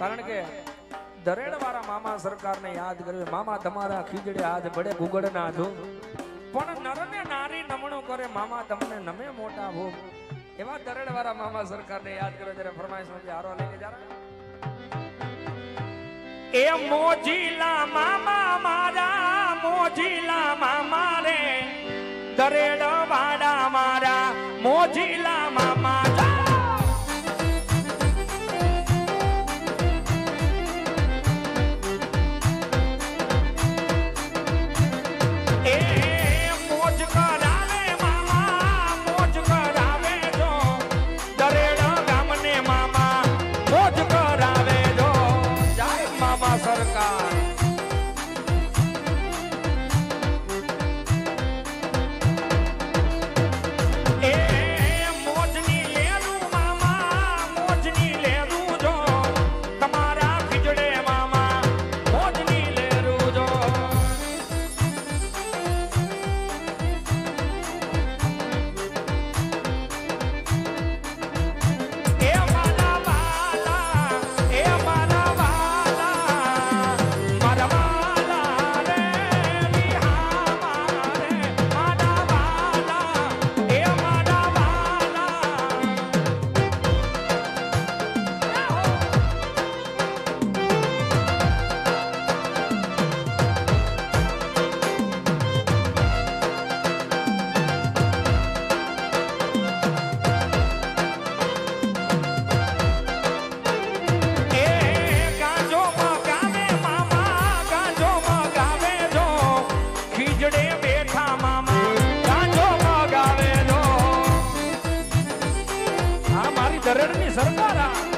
કારણ કે દરેડ વાળા મામા સરકારને યાદ કરવી મામા તમારા ખીજડે હાથ બડે ગુગળ ના ધો. પણ નરને નારી નમણું કરે, મામા તમને નમે મોટા ભો એવા દરેડ વાળા મામા સરકારને યાદ કરો, જયારે ફરમાઈશમાં હારો લઈને જરા એ મોજીલા મામા મારા, મોજીલા મામા રે. દરેડ વાળા મારા, મોજીલા મામા આમાં સરકાર. ધરણની સરકાર